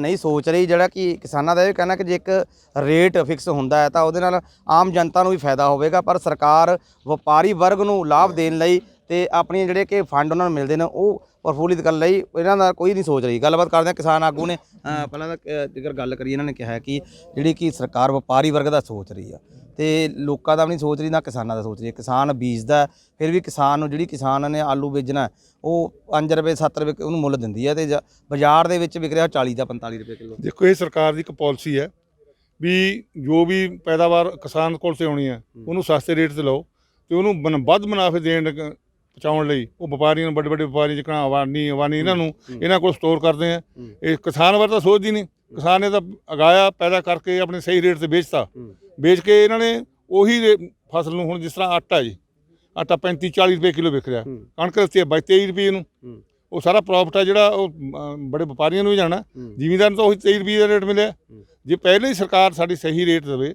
ਨਹੀਂ ਸੋਚ ਰਹੀ, ਜਿਹੜਾ ਕਿ ਕਿਸਾਨਾਂ ਦਾ ਇਹ ਕਹਿਣਾ ਕਿ ਜੇ ਇੱਕ ਰੇਟ ਫਿਕਸ ਹੁੰਦਾ ਹੈ ਤਾਂ ਉਹਦੇ ਨਾਲ ਆਮ ਜਨਤਾ ਨੂੰ ਵੀ ਫਾਇਦਾ ਹੋਵੇਗਾ, ਪਰ ਸਰਕਾਰ ਵਪਾਰੀ ਵਰਗ ਨੂੰ ਲਾਭ ਦੇਣ ਲਈ ਤੇ ਆਪਣੀ ਜਿਹੜੇ ਕਿ ਫੰਡ ਉਹਨਾਂ ਨੂੰ ਮਿਲਦੇ ਨੇ, ਉਹ ਪ੍ਰਫੁੱਲਿਤ ਕਰਨ ਲਈ ਇਹਨਾਂ ਦਾ ਕੋਈ ਨਹੀਂ ਸੋਚ ਰਹੀ। ਗੱਲਬਾਤ ਕਰਦੇ ਹਾਂ ਕਿਸਾਨ ਆਗੂ ਨੇ। ਪਹਿਲਾਂ ਤਾਂ ਜੇਕਰ ਗੱਲ ਕਰੀਏ, ਇਹਨਾਂ ਨੇ ਕਿਹਾ ਕਿ ਜਿਹੜੀ ਕਿ ਸਰਕਾਰ ਵਪਾਰੀ ਵਰਗ ਦਾ ਸੋਚ ਰਹੀ ਆ। ਤੇ ਲੋਕਾਂ ਦਾ ਵੀ ਨਹੀਂ ਸੋਚ ਰਹੀ ਨਾ ਕਿਸਾਨਾਂ ਦਾ ਸੋਚ ਰਹੀ। ਕਿਸਾਨ ਬੀਜਦਾ ਫਿਰ ਵੀ ਕਿਸਾਨ ਨੂੰ ਜਿਹੜੀ ਕਿਸਾਨ ਨੇ ਆਲੂ ਹੈ, ਉਹ 5 ਰੁਪਏ 7 ਰੁਪਏ ਉਹਨੂੰ ਮੁੱਲ ਦਿੰਦੀ ਹੈ ਤੇ ਬਾਜ਼ਾਰ ਦੇ ਵਿੱਚ ਵਿਕ ਰਿਹਾ 40 ਦਾ 45 ਰੁਪਏ ਕਿਲੋ। ਦੇਖੋ ਇਹ ਸਰਕਾਰ ਦੀ ਇੱਕ ਪਾਲਿਸੀ ਹੈ ਵੀ ਜੋ ਵੀ ਪੈਦਾਵਾਰ ਕਿਸਾਨ ਕੋਲ ਤੇ ਆਉਣੀ ਹੈ ਉਹਨੂੰ ਸਸਤੇ ਰੇਟ ਤੇ ਲਓ ਤੇ ਉਹਨੂੰ ਬਨ- ਵੱਧ ਮੁਨਾਫੇ ਦੇਣ ਪਹੁੰਚਾਉਣ ਲਈ ਉਹ ਵਪਾਰੀਆਂ ਨੂੰ ਵੱਡੇ ਵੱਡੇ ਵਪਾਰੀ ਜਿਕਣਾ ਅਵਾਨੀ ਅਵਾਨੀ ਇਹਨਾਂ ਨੂੰ ਇਹਨਾਂ ਕੋਲ ਸਟੋਰ ਕਰਦੇ ਆ। ਇਹ ਕਿਸਾਨ ਵਰ ਤਾਂ ਸੋਚਦੀ ਨਹੀਂ ਕਿਸਾਨ ਨੇ ਤਾਂ ਅਗਾਇਆ ਪੈਦਾ ਕਰਕੇ ਆਪਣੇ ਸਹੀ ਰੇਟ ਤੇ ਵੇਚਤਾ। ਵੇਚ ਕੇ ਇਹਨਾਂ ਨੇ ਉਹੀ ਫਸਲ ਨੂੰ ਹੁਣ ਜਿਸ ਤਰ੍ਹਾਂ ਆਟਾ ਜੀ। ਆਟਾ 35 40 ਰੁਪਏ ਕਿਲੋ ਵਿਕ ਰਿਹਾ। ਕਣਕ ਹੈ 22 23 ਰੁਪਏ ਨੂੰ ਉਹ ਸਾਰਾ ਪ੍ਰੋਫਿਟ ਆ ਜਿਹੜਾ ਉਹ ਬੜੇ ਵਪਾਰੀਆਂ ਨੂੰ ਵੀ ਜਾਣਾ। ਹੂੰ। ਜ਼ਿਮੀਂਦਾਰ ਨੂੰ ਤਾਂ ਉਹੀ 23 ਰੁਪਏ ਦਾ ਰੇਟ ਮਿਲਿਆ। ਜੇ ਪਹਿਲੇ ਹੀ ਸਰਕਾਰ ਸਾਡੀ ਸਹੀ ਰੇਟ ਦੇਵੇ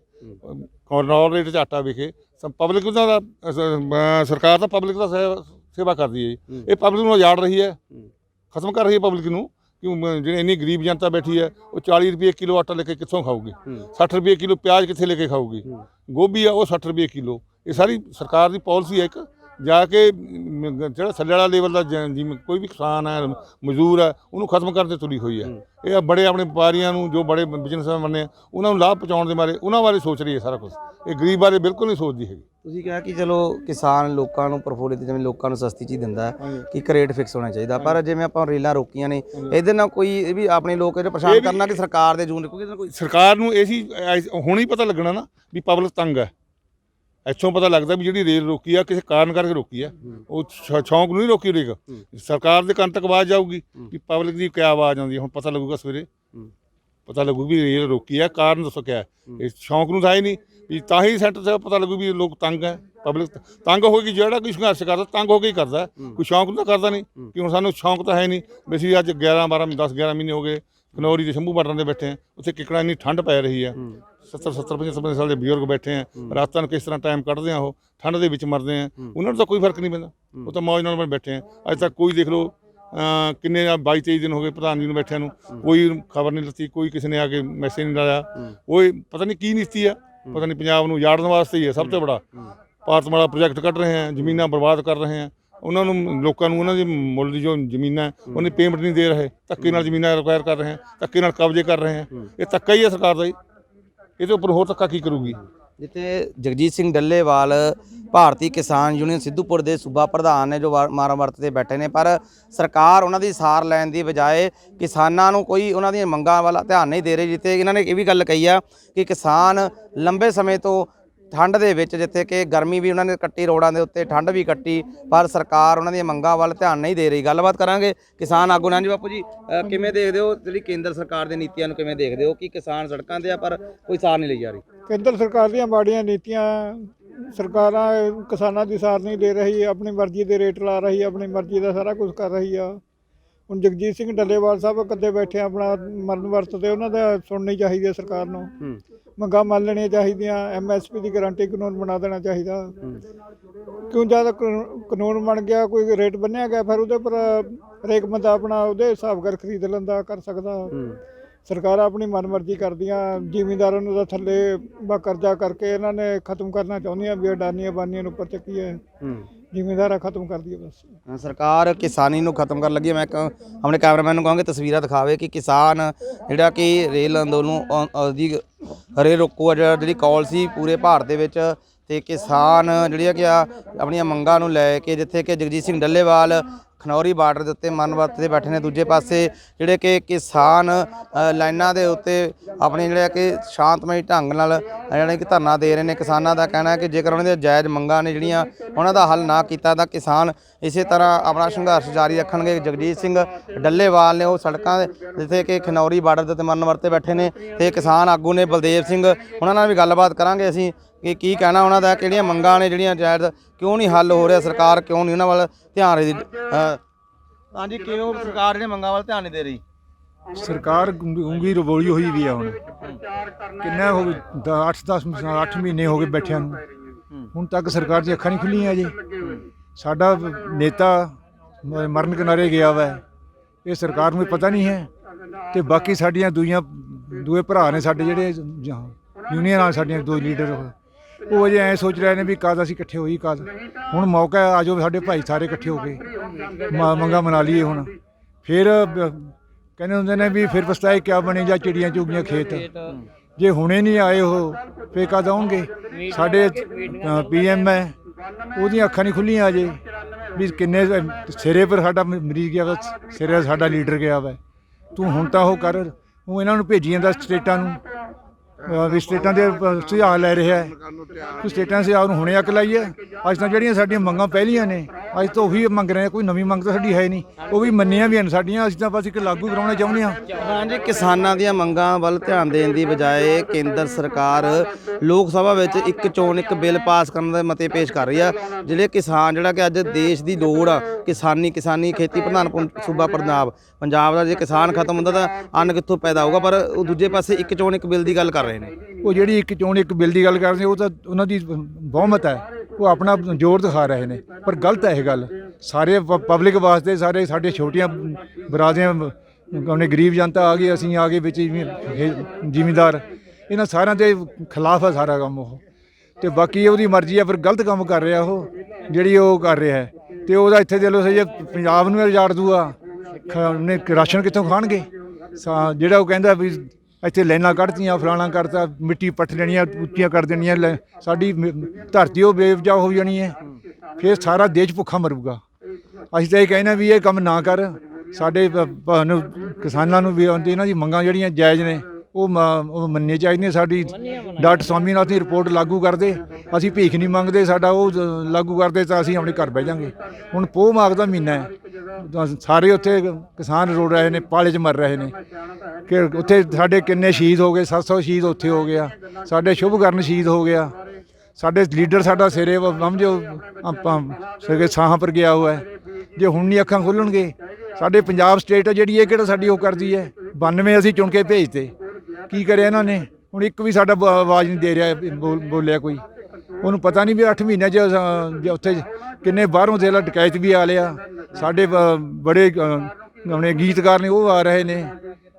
ਕਾਰਨਰ ਰੇਟ 'ਚ ਆਟਾ ਵਿਕੇ ਪਬਲਿਕ ਦਾ ਸਰਕਾਰ ਤਾਂ ਪਬਲਿਕ ਦਾ ਸੇਵਾ- ਕਰਦੀ ਹੈ ਜੀ। ਇਹ ਪਬਲਿਕ ਨੂੰ ਉਜਾੜ ਰਹੀ ਹੈ। ਖਤਮ ਕਰ ਰਹੀ ਹੈ ਪਬਲਿਕ ਨੂੰ। ਕਿਉਂ ਮ- ਜਿਹੜੀ ਇੰਨੀ ਗਰੀਬ ਜਨਤਾ ਬੈਠੀ ਹੈ ਉਹ 40 ਰੁਪਏ ਕਿਲੋ ਆਟਾ ਲੈ ਕੇ ਕਿੱਥੋਂ ਖਾਊਗੀ? 60 ਰੁਪਏ ਕਿਲੋ ਪਿਆਜ਼ ਕਿੱਥੇ ਲੈ ਕੇ ਖਾਊਗੀ? ਗੋਭੀ ਆ ਉਹ 60 ਰੁਪਏ ਕਿਲੋ। ਇਹ ਸਾਰੀ ਸਰਕਾਰ ਦੀ ਪਾਲਿਸੀ ਹੈ ਇੱਕ। ਜਾ ਕੇ ਜਿਹੜਾ ਥੱਲੇ ਵਾਲਾ ਲੈਵਲ ਦਾ ਜਿਵੇਂ ਕੋਈ ਵੀ ਕਿਸਾਨ ਹੈ ਮਜ਼ਦੂਰ ਹੈ ਉਹਨੂੰ ਖਤਮ ਕਰਨ ਤੇ ਤੁਲੀ ਹੋਈ ਹੈ। ਇਹ ਬੜੇ ਆਪਣੇ ਵਪਾਰੀਆਂ ਨੂੰ ਜੋ ਬੜੇ ਬਿਜ਼ਨਸਮੈਨ ਬਣੇ ਆ ਉਹਨਾਂ ਨੂੰ ਲਾਭ ਪਹੁੰਚਾਉਣ ਦੇ ਬਾਰੇ ਉਹਨਾਂ ਬਾਰੇ ਸੋਚ ਰਹੀ ਹੈ ਸਾਰਾ ਕੁਝ ਇਹ ਗਰੀਬ ਬਾਰੇ ਬਿਲਕੁਲ ਨਹੀਂ ਸੋਚਦੀ ਹੈਗੀ। ਤੁਸੀਂ ਕਿਹਾ ਕਿ ਚਲੋ ਕਿਸਾਨ ਲੋਕਾਂ ਨੂੰ ਪ੍ਰਫੁੱਲਿਤ ਜਿਵੇਂ ਲੋਕਾਂ ਨੂੰ ਸਸਤੀ ਚੀਜ਼ ਦਿੰਦਾ ਕਿ ਇੱਕ ਰੇਟ ਫਿਕਸ ਹੋਣਾ ਚਾਹੀਦਾ। ਪਰ ਜਿਵੇਂ ਆਪਾਂ ਰੇਲਾਂ ਰੋਕੀਆਂ ਨੇ ਇਹਦੇ ਨਾਲ ਕੋਈ ਇਹ ਵੀ ਆਪਣੇ ਲੋਕ ਇਹ ਪਰੇਸ਼ਾਨ ਕਰਨਾ ਕਿ ਸਰਕਾਰ ਦੇ ਜੂਨ ਕੋਈ ਸਰਕਾਰ ਨੂੰ ਇਹ ਸੀ ਹੁਣ ਹੀ ਪਤਾ ਲੱਗਣਾ ਨਾ ਵੀ ਪਬਲਿਕ ਤੰਗ ਹੈ। ਇੱਥੋਂ ਪਤਾ ਲੱਗਦਾ ਵੀ ਜਿਹੜੀ ਰੇਲ ਰੋਕੀ ਆ ਕਿਸੇ ਕਾਰਨ ਕਰਕੇ ਰੋਕੀ ਆ। ਉਹ ਛ- ਸ਼ੌਂਕ ਨੂੰ ਨਹੀਂ ਰੋਕੀ ਰੇਕ ਸਰਕਾਰ ਦੇ ਕੰਨ ਤੱਕ ਆਵਾਜ਼ ਜਾਊਗੀ ਵੀ ਪਬਲਿਕ ਦੀ ਕਿਆ ਆਵਾਜ਼ ਆਉਂਦੀ ਹੈ ਹੁਣ ਪਤਾ ਲੱਗੂਗਾ ਸਵੇਰੇ। ਪਤਾ ਲੱਗੂ ਵੀ ਰੇਲ ਰੋਕੀ ਆ ਕਾਰਨ ਦੱਸੋ ਕਿਆ ਹੈ। ਇਹ ਸ਼ੌਂਕ ਨੂੰ ਤਾਂ ਹੈ ਨਹੀਂ ਵੀ ਤਾਂ ਹੀ ਸੈਂਟਰ ਸੇ ਪਤਾ ਲੱਗੂ ਵੀ ਲੋਕ ਤੰਗ ਹੈ ਪਬਲਿਕ ਤੰਗ ਹੋਏਗੀ ਜਿਹੜਾ ਕੋਈ ਸੰਘਰਸ਼ ਕਰਦਾ ਤੰਗ ਹੋ ਕੇ ਹੀ ਕਰਦਾ ਹੈ। ਕੋਈ ਸ਼ੌਂਕ ਨੂੰ ਤਾਂ ਕਰਦਾ ਨਹੀਂ ਕਿ ਹੁਣ ਸਾਨੂੰ ਸ਼ੌਂਕ ਤਾਂ ਹੈ ਨਹੀਂ ਵੀ ਅਸੀਂ ਅੱਜ 11 12 10 11 ਮਹੀਨੇ ਹੋ ਗਏ ਖਨੌਰੀ ਦੇ ਸ਼ੰਭੂ ਬਾਰਡਰਾਂ ਦੇ ਬੈਠੇ ਆ ਉੱਥੇ ਕਿਕੜਾ ਇੰਨੀ ਠੰਡ ਪੈ ਰਹੀ ਹੈ। 70 70 75 ਸਾਲ ਦੇ ਬਜ਼ੁਰਗ ਬੈਠੇ ਆ ਰਾਤਾਂ ਨੂੰ ਕਿਸ ਤਰ੍ਹਾਂ ਟਾਈਮ ਕੱਢਦੇ ਆ ਉਹ? ਠੰਡ ਦੇ ਵਿੱਚ ਮਰਦੇ ਆ। ਉਹਨਾਂ ਨੂੰ ਤਾਂ ਕੋਈ ਫ਼ਰਕ ਨਹੀਂ ਪੈਂਦਾ। ਉਹ ਤਾਂ ਮੌਜ ਨਾਲ ਬੈਠੇ ਆ। ਅੱਜ ਤੱਕ ਕੋਈ ਦੇਖ ਲਓ ਕਿੰਨੇ 22 23 ਦਿਨ ਹੋ ਗਏ ਪ੍ਰਧਾਨ ਜੀ ਨੂੰ ਬੈਠਿਆਂ ਨੂੰ। ਕੋਈ ਖਬਰ ਨਹੀਂ ਲੱਤੀ ਕੋਈ ਕਿਸੇ ਨੇ ਆ ਕੇ ਮੈਸੇਜ ਨਹੀਂ ਲਾਇਆ। ਉਹ ਪਤਾ ਨਹੀਂ ਕੀ ਨੀਤੀ ਆ। ਪਤਾ ਨਹੀਂ ਪੰਜਾਬ ਨੂੰ ਉਜਾੜਨ ਵਾਸਤੇ ਹੀ ਹੈ ਸਭ ਤੋਂ ਬੜਾ ਭਾਰਤ ਮਾਲਾ ਪ੍ਰੋਜੈਕਟ ਕੱਢ ਰਹੇ ਆ ਜ਼ਮੀਨਾਂ ਬਰਬਾਦ ਕਰ ਰਹੇ ਆ। ਉਹਨਾਂ ਨੂੰ ਲੋਕਾਂ ਨੂੰ ਉਹਨਾਂ ਦੀ ਮੁੱਲ ਦੀ ਜੋ ਜ਼ਮੀਨਾਂ ਹੈ, ਉਹਨੇ ਪੇਮੈਂਟ ਨਹੀਂ ਦੇ ਰਹੇ। ਧੱਕੇ ਨਾਲ ਜ਼ਮੀਨਾਂ ਰਿਕਵਾਇਰ ਕਰ ਰਹੇ ਆ ਧੱਕੇ ਨਾਲ ਕਬਜ਼ੇ ਕਰ ਰਹੇ ਆ। ਇਹ ਧੱਕਾ ਹੀ ਹੈ ਸਰਕਾਰ ਦਾ ਜੀ ਇਹਦੇ ਉੱਪਰ ਹੋਰ ਧੱਕਾ ਕੀ ਕਰੂਗੀ? ਜਿੱਥੇ ਜਗਜੀਤ ਸਿੰਘ ਡੱਲੇਵਾਲ ਭਾਰਤੀ ਕਿਸਾਨ ਯੂਨੀਅਨ ਸਿੱਧੂਪੁਰ ਦੇ ਸੂਬਾ ਪ੍ਰਧਾਨ ਨੇ ਜੋ ਵਾ- ਮਾਰਾ ਵਰਤ ਤੇ ਬੈਠੇ ਨੇ, ਪਰ ਸਰਕਾਰ ਉਹਨਾਂ ਦੀ ਸਾਰ ਲੈਣ ਦੀ ਬਜਾਏ ਕਿਸਾਨਾਂ ਨੂੰ ਕੋਈ ਉਹਨਾਂ ਦੀਆਂ ਮੰਗਾਂ ਵੱਲ ਧਿਆਨ ਨਹੀਂ ਦੇ ਰਹੀ, ਜਿੱਥੇ ਇਹਨਾਂ ਨੇ ਇਹ ਵੀ ਗੱਲ ਕਹੀ ਆ ਕਿ ਕਿਸਾਨ ਲੰਬੇ ਸਮੇਂ ਤੋਂ ਠੰਡ ਦੇ ਵਿੱਚ ਜਿੱਥੇ ਕਿ ਗਰਮੀ ਵੀ ਉਹਨਾਂ ਨੇ ਕੱਟੀ ਰੋਡਾਂ ਦੇ ਉੱਤੇ ਠੰਡ ਵੀ ਕੱਟੀ ਪਰ ਸਰਕਾਰ ਉਹਨਾਂ ਦੀਆਂ ਮੰਗਾਂ ਵੱਲ ਧਿਆਨ ਨਹੀਂ ਦੇ ਰਹੀ। ਗੱਲਬਾਤ ਕਰਾਂਗੇ ਕਿਸਾਨ ਆਗੂ ਨਾਲ। ਜੀ ਬਾਪੂ ਜੀ ਅ, ਕਿਵੇਂ ਦੇਖਦੇ ਹੋ ਜਿਹੜੀ ਕੇਂਦਰ ਸਰਕਾਰ ਦੀਆਂ ਨੀਤੀਆਂ ਨੂੰ ਕਿਵੇਂ ਦੇਖਦੇ ਹੋ? ਕਿ ਕਿਸਾਨ ਸੜਕਾਂ ਤੇ ਆ ਪਰ ਕੋਈ ਸਾਰ ਨਹੀਂ ਲਈ ਜਾ ਰਹੀ? ਕੇਂਦਰ ਸਰਕਾਰ ਦੀਆਂ ਮਾੜੀਆਂ ਨੀਤੀਆਂ ਸਰਕਾਰਾਂ ਕਿਸਾਨਾਂ ਦੀ ਸਾਰ ਨਹੀਂ ਦੇ ਰਹੀ ਆਪਣੀ ਮਰਜ਼ੀ ਦੇ ਰੇਟ ਲਾ ਰਹੀ ਆਪਣੀ ਮਰਜ਼ੀ ਦਾ ਸਾਰਾ ਕੁਝ ਕਰ ਰਹੀ ਆ। ਹੁਣ ਜਗਜੀਤ ਸਿੰਘ ਡੱਲੇਵਾਲ ਸਾਹਿਬ ਕੱਦੇ ਬੈਠੇ ਆ ਆਪਣਾ ਮਰਨ ਵਰਤ ਤੇ ਉਹਨਾਂ ਦਾ ਸੁਣਨੀ ਚਾਹੀਦੀ ਹੈ ਸਰਕਾਰ ਨੂੰ। ਹੂੰ। ਮੰਗਾਂ ਮੰਨ ਲੈਣੀਆਂ ਚਾਹੀਦੀਆਂ ਐਮਐਸਪੀ ਦੀ ਗਾਰੰਟੀ ਕਾਨੂੰਨ ਬਣਾ ਦੇਣਾ ਚਾਹੀਦਾ। ਕਿਉਂ ਜਦ ਕਾਨੂੰਨ ਬਣ ਗਿਆ ਕੋਈ ਰੇਟ ਬੰਨਿਆ ਗਿਆ ਫਿਰ ਉਹਦੇ ਪਰ ਹਰੇਕ ਬੰਦਾ ਆਪਣਾ ਉਹਦੇ ਹਿਸਾਬ ਕਰ ਖਰੀਦ ਲੈਂਦਾ ਕਰ ਸਕਦਾ। ਸਰਕਾਰ ਆਪਣੀ ਮਨਮਰਜ਼ੀ ਕਰਦੀਆਂ ਜ਼ਿਮੀਂਦਾਰਾਂ ਨੂੰ ਤਾਂ ਥੱਲੇ ਬਾ ਕਰਜ਼ਾ ਕਰਕੇ ਇਹਨਾਂ ਨੇ ਖਤਮ ਕਰਨਾ ਚਾਹੁੰਦੀਆਂ ਵੀ ਅਡਾਨੀਆਂ ਬਾਨੀਆਂ ਨੂੰ ਉੱਪਰ ਚੱਕੀਏ। ਹੂੰ। ਜ਼ਿਮੀਂਦਾਰਾਂ ਖਤਮ ਕਰ ਦਈਏ ਬਸ। ਸਰਕਾਰ ਕਿਸਾਨੀ ਨੂੰ ਖਤਮ ਕਰਨ ਲੱਗੀ ਹੈ। ਮੈਂ ਆਪਣੇ ਕੈਮਰਾਮੈਨ ਨੂੰ ਕਹਾਂਗੇ ਤਸਵੀਰਾਂ ਦਿਖਾਵੇ ਕਿ ਕਿਸਾਨ ਜਿਹੜਾ ਕਿ ਰੇਲ ਅੰਦੋਲਨ ਦੀ ਹਰੇ ਰੋਕੋ ਆ ਜਿਹੜਾ- ਜਿਹੜੀ ਕਾਲ ਸੀ ਪੂਰੇ ਭਾਰਤ ਦੇ ਵਿੱਚ ਤੇ ਕਿਸਾਨ ਜਿਹੜੀਆਂ ਕਿ ਆ ਆਪਣੀਆਂ ਮੰਗਾਂ ਨੂੰ ਲੈ ਕੇ ਜਿੱਥੇ ਕਿ ਜਗਜੀਤ ਸਿੰਘ ਡੱਲੇਵਾਲ ਖਨੌਰੀ ਬਾਰਡਰ ਦੇ ਉੱਤੇ ਮਨਵਰਤ ਤੇ ਬੈਠੇ ਨੇ। ਦੂਜੇ ਪਾਸੇ ਜਿਹੜੇ ਕਿ ਕਿਸਾਨ ਲਾਈਨਾਂ ਦੇ ਉੱਤੇ ਆਪਣੇ ਜਿਹੜੇ ਕਿ ਸ਼ਾਂਤਮਈ ਢੰਗ ਨਾਲ ਜਿਹੜੇ ਕਿ ਧਰਨਾ ਦੇ ਰਹੇ ਨੇ। ਕਿਸਾਨਾਂ ਦਾ ਕਹਿਣਾ ਹੈ ਕਿ ਜੇਕਰ ਉਹਨਾਂ ਦੀਆਂ ਜਾਇਜ਼ ਮੰਗਾਂ ਨੇ ਜਿਹੜੀਆਂ ਉਹਨਾਂ ਦਾ ਹੱਲ ਨਾ ਕੀਤਾ, ਤਾਂ ਕਿਸਾਨ ਇਸੇ ਤਰ੍ਹਾਂ ਆਪਣਾ ਸੰਘਰਸ਼ ਜਾਰੀ ਰੱਖਣਗੇ। ਜਗਜੀਤ ਸਿੰਘ ਡੱਲੇਵਾਲ ਨੇ ਉਹ ਸੜਕਾਂ ਦੇ ਜਿੱਥੇ ਕਿ ਖਨੌਰੀ ਬਾਰਡਰ ਦੇ ਉੱਤੇ ਮਨਵਰਤ ਤੇ ਬੈਠੇ ਨੇ ਤੇ ਕਿਸਾਨ ਆਗੂ ਨੇ ਬਲਦੇਵ ਸਿੰਘ, ਉਹਨਾਂ ਨਾਲ ਵੀ ਗੱਲਬਾਤ ਕਰਾਂਗੇ ਅਸੀਂ। ਕਿ ਕੀ ਕਹਿਣਾ ਉਹਨਾਂ ਦਾ, ਕਿਹੜੀਆਂ ਮੰਗਾਂ ਨੇ, ਜਿਹੜੀਆਂ ਜਾਇਜ਼ ਕਿਉਂ ਨਹੀਂ ਹੱਲ ਹੋ ਰਿਹਾ ਸਰਕਾਰ, ਕਿਉਂ ਨਹੀਂ ਉਹਨਾਂ ਵੱਲ ਧਿਆਨ ਰਹੀ? ਹਾਂਜੀ, ਕਿਉਂ ਸਰਕਾਰ ਜਿਹੜੀਆਂ ਮੰਗਾਂ ਵੱਲ ਧਿਆਨ ਨਹੀਂ ਦੇ ਰਹੀ? ਸਰਕਾਰ ਉਂਗੀ ਰਬੋਲੀ ਹੋਈ ਵੀ ਆ ਹੁਣ। ਕਿੰਨਾ ਹੋ 8 10 8 ਮਹੀਨੇ ਹੋ ਗਏ ਬੈਠਿਆਂ ਨੂੰ। ਹੁਣ ਤੱਕ ਸਰਕਾਰ ਦੀਆਂ ਅੱਖਾਂ ਨਹੀਂ ਖੁੱਲੀਆਂ ਅਜੇ ਸਾਡਾ ਨੇਤਾ ਮਰਨ ਕਿਨਾਰੇ ਗਿਆ ਵਾ। ਇਹ ਸਰਕਾਰ ਨੂੰ ਪਤਾ ਨਹੀਂ ਹੈ। ਤੇ ਬਾਕੀ ਸਾਡੀਆਂ ਦੂਈਆਂ ਦੂਏ ਭਰਾ ਨੇ ਸਾਡੇ ਜਿਹੜੇ ਯੂਨੀਅਨ ਆ ਸਾਡੀਆਂ ਦੋ ਲੀਡਰ। ਉਹ ਅਜੇ ਐ ਸੋਚ ਰਹੇ ਨੇ ਵੀ ਕਦ ਅਸੀਂ ਇਕੱਠੇ ਹੋਈ ਕਦ ਹੁਣ ਮੌਕਾ ਹੈ, ਆਜੋ ਸਾਡੇ ਭਾਈ ਸਾਰੇ ਇਕੱਠੇ ਹੋ ਕੇ ਮ- ਮੰਗਾਂ ਮਨਾ ਲਈਏ ਹੁਣ। ਫਿਰ ਬ- ਕਹਿੰਦੇ ਹੁੰਦੇ ਨੇ ਵੀ ਫਿਰ ਪਛਤਾਏ ਕਿਆ ਬਣੇ ਜਾਂ ਚਿੜੀਆਂ ਚੁਗੀਆਂ ਖੇਤ। ਜੇ ਹੁਣੇ ਨਹੀਂ ਆਏ ਉਹ ਫਿਰ ਕਦ ਆਉਣਗੇ? ਸਾਡੇ ਪੀਐਮ ਹੈ ਉਹਦੀਆਂ ਅੱਖਾਂ ਨਹੀਂ ਖੁੱਲੀਆਂ ਅਜੇ। ਵੀ ਕਿੰਨੇ ਸਿਰੇ ਪਰ ਸਾਡਾ ਮ- ਮਰੀਜ਼ ਗਿਆ ਵਾ ਸਿਰੇ ਸਾਡਾ ਲੀਡਰ ਗਿਆ ਵਾ। ਤੂੰ ਹੁਣ ਤਾਂ ਉਹ ਕਰ ਉਹ ਇਹਨਾਂ ਨੂੰ ਭੇਜੀ ਜਾਂਦਾ ਸਟੇਟਾਂ ਨੂੰ। ਅ, ਵੀ ਸਟੇਟਾਂ ਦੇ ਅ, ਸੁਝਾਅ ਲੈ ਰਿਹਾ ਹੈ। ਕਿ ਸਟੇਟਾਂ ਸੁਝਾਅ ਨੂੰ ਹੁਣੇ ਅਕਲ ਆਈ ਹੈ। ਅੱਜ ਤਾਂ ਜਿਹੜੀਆਂ ਸਾਡੀਆਂ ਮੰਗਾਂ ਪਹਿਲੀਆਂ ਨੇ ਅੱਜ ਤਾਂ ਉਹੀ ਮੰਗ ਰਹੇ ਆ ਕੋਈ ਨਵੀਂ ਮੰਗ ਤਾਂ ਸਾਡੀ ਹੈ ਨਹੀਂ। ਉਹ ਵੀ ਮੰਨੀਆਂ ਵੀ ਹਨ ਸਾਡੀਆਂ ਅਸੀਂ ਤਾਂ ਬਸ ਇੱਕ ਲਾਗੂ ਕਰਾਉਣਾ ਚਾਹੁੰਦੇ ਹਾਂ। ਹਾਂਜੀ ਕਿਸਾਨਾਂ ਦੀਆਂ ਮੰਗਾਂ ਵੱਲ ਧਿਆਨ ਦੇਣ ਦੀ ਬਜਾਏ ਕੇਂਦਰ ਸਰਕਾਰ ਲੋਕ ਸਭਾ ਵਿੱਚ ਇੱਕ ਚੋਣ ਇੱਕ ਬਿੱਲ ਪਾਸ ਕਰਨ ਦੇ ਮਤੇ ਪੇਸ਼ ਕਰ ਰਹੀ ਆ। ਜਿਹੜੇ ਕਿਸਾਨ ਜਿਹੜਾ ਕਿ ਅੱਜ ਦੇਸ਼ ਦੀ ਲੋੜ ਆ ਕਿਸਾਨੀ ਕਿਸਾਨੀ ਖੇਤੀ ਪ੍ਰਧਾਨ ਸੂਬਾ ਪੰਜਾਬ ਪੰਜਾਬ ਦਾ ਜੇ ਕਿਸਾਨ ਖਤਮ ਹੁੰਦਾ ਤਾਂ ਅੰਨ ਕਿੱਥੋਂ ਪੈਦਾ ਹੋਊਗਾ? ਪਰ ਉਹ ਦੂਜੇ ਪਾਸੇ ਇੱਕ ਚੋਣ ਇੱਕ ਬਿੱਲ ਦੀ ਗੱਲ ਕਰ ਰਹੇ ਨੇ। ਉਹ ਜਿਹੜੀ ਇੱਕ ਚੋਣ ਇੱਕ ਬਿੱਲ ਦੀ ਗੱਲ ਕਰਦੇ ਉਹ ਤਾਂ ਉਹਨਾਂ ਦੀ ਬਹੁਮਤ ਹੈ। ਉਹ ਆਪਣਾ ਜ਼ੋਰ ਦਿਖਾ ਰਹੇ ਨੇ ਪਰ ਗਲਤ ਹੈ ਇਹ ਗੱਲ। ਸਾਰੇ ਪ ਪਬਲਿਕ ਵਾਸਤੇ ਸਾਰੇ ਸਾਡੇ ਛੋਟੀਆਂ ਬਰਾਦਰੀਆਂ ਆਪਣੇ ਗਰੀਬ ਜਨਤਾ ਆ ਗਈ, ਅਸੀਂ ਆ ਗਏ ਵਿੱਚ ਜ਼ਿਮੀਦਾਰ। ਇਹਨਾਂ ਸਾਰਿਆਂ ਦੇ ਖਿਲਾਫ ਆ ਸਾਰਾ ਕੰਮ ਉਹ। ਤੇ ਬਾਕੀ ਉਹਦੀ ਮਰਜ਼ੀ ਆ, ਫਿਰ ਗਲਤ ਕੰਮ ਕਰ ਰਿਹਾ ਉਹ, ਜਿਹੜੀ ਉਹ ਕਰ ਰਿਹਾ ਹੈ। ਤੇ ਉਹਦਾ ਇੱਥੇ ਦੇ ਲੋ ਜੇ ਪੰਜਾਬ ਨੂੰ ਉਜਾੜ ਦੂਆ ਖ- ਉਹਨੇ ਰਾਸ਼ਨ ਕਿੱਥੋਂ ਖਾਣਗੇ? ਸਾ- ਜਿਹੜਾ ਉਹ ਕਹਿੰਦਾ ਵੀ ਇੱਥੇ ਲਾਈਨਾਂ ਕੱਢਤੀਆਂ, ਫਲਾਣਾ ਕਰਤਾ, ਮਿੱਟੀ ਪੱਟ ਲੈਣੀਆਂ ਉੱਚੀਆਂ ਕਰ ਦੇਣੀਆਂ, ਲੈ- ਸਾਡੀ ਮ- ਧਰਤੀ ਉਹ ਬੇਵਜਾ ਹੋ ਜਾਣੀ ਹੈ। ਫਿਰ ਸਾਰਾ ਦੇਸ਼ ਭੁੱਖਾ ਮਰੂਗਾ। ਅਸੀਂ ਤਾਂ ਇਹ ਕਹਿੰਦੇ ਵੀ ਇਹ ਕੰਮ ਨਾ ਕਰ। ਸਾਡੇ ਭ- ਕਿਸਾਨਾਂ ਨੂੰ ਵੀ ਇਹਨਾਂ ਦੀ ਮੰਗਾਂ ਜਿਹੜੀਆਂ ਜਾਇਜ਼ ਨੇ, ਉਹ ਮ- ਉਹ ਮੰਨਣੀਆਂ ਚਾਹੀਦੀਆਂ ਸਾਡੀ ਡਾਕਟਰ ਸਵਾਮੀਨਾਥਨ ਦੀ ਰਿਪੋਰਟ ਲਾਗੂ ਕਰਦੇ। ਅਸੀਂ ਭੀਖ ਨਹੀਂ ਮੰਗਦੇ, ਸਾਡਾ ਉਹ ਲਾਗੂ ਕਰਦੇ ਤਾਂ ਅਸੀਂ ਆਪਣੇ ਘਰ ਬਹਿ ਜਾਾਂਗੇ। ਹੁਣ ਪੋਹ ਮਾਗ ਦਾ ਮਹੀਨਾ ਹੈ। ਸਾਰੇ ਉੱਥੇ ਕਿਸਾਨ ਰੋੜ ਰਹੇ ਨੇ, ਪਾਲੇ 'ਚ ਮਰ ਰਹੇ ਨੇ। ਕਿ ਉੱਥੇ ਸਾਡੇ ਕਿੰਨੇ ਸ਼ਹੀਦ ਹੋ ਗਏ 700 ਸ਼ਹੀਦ ਉੱਥੇ ਹੋ ਗਿਆ। ਸਾਡੇ ਸ਼ੁਭਕਰਨ ਸ਼ਹੀਦ ਹੋ ਗਿਆ। ਸਾਡੇ ਲੀਡਰ ਸਾਡਾ ਸਿਰੇ ਸਮਝੋ ਆਪਾਂ ਸਿਰੇ ਸਾਹਾਂ ਪਰ ਗਿਆ ਹੋਇਆ ਜੇ ਹੁਣ ਨਹੀਂ ਅੱਖਾਂ ਖੋਲਣਗੇ ਸਾਡੇ ਪੰਜਾਬ ਸਟੇਟ ਹੈ ਜਿਹੜੀ ਇਹ ਕਿਹੜਾ ਸਾਡੀ ਉਹ ਕਰਦੀ ਹੈ? 92 ਅਸੀਂ ਚੁਣ ਕੇ ਭੇਜਤੇ। ਕੀ ਕਰਿਆ ਇਹਨਾਂ ਨੇ? ਹੁਣ ਇੱਕ ਵੀ ਸਾਡਾ ਆਵਾਜ਼ ਨਹੀਂ ਦੇ ਰਿਹਾ ਬੋਲ- ਬੋਲਿਆ ਕੋਈ। ਉਹਨੂੰ ਪਤਾ ਨਹੀਂ ਵੀ 8 ਮਹੀਨਿਆਂ 'ਚ ਉੱਥੇ ਕਿੰਨੇ ਬਾਹਰੋਂ ਦੇ ਲਾ ਡਕੈਤ ਵੀ ਆ ਲਿਆ। ਸਾਡੇ ਬੜੇ ਅ, ਆਪਣੇ ਗੀਤਕਾਰ ਨੇ ਉਹ ਆ ਰਹੇ ਨੇ।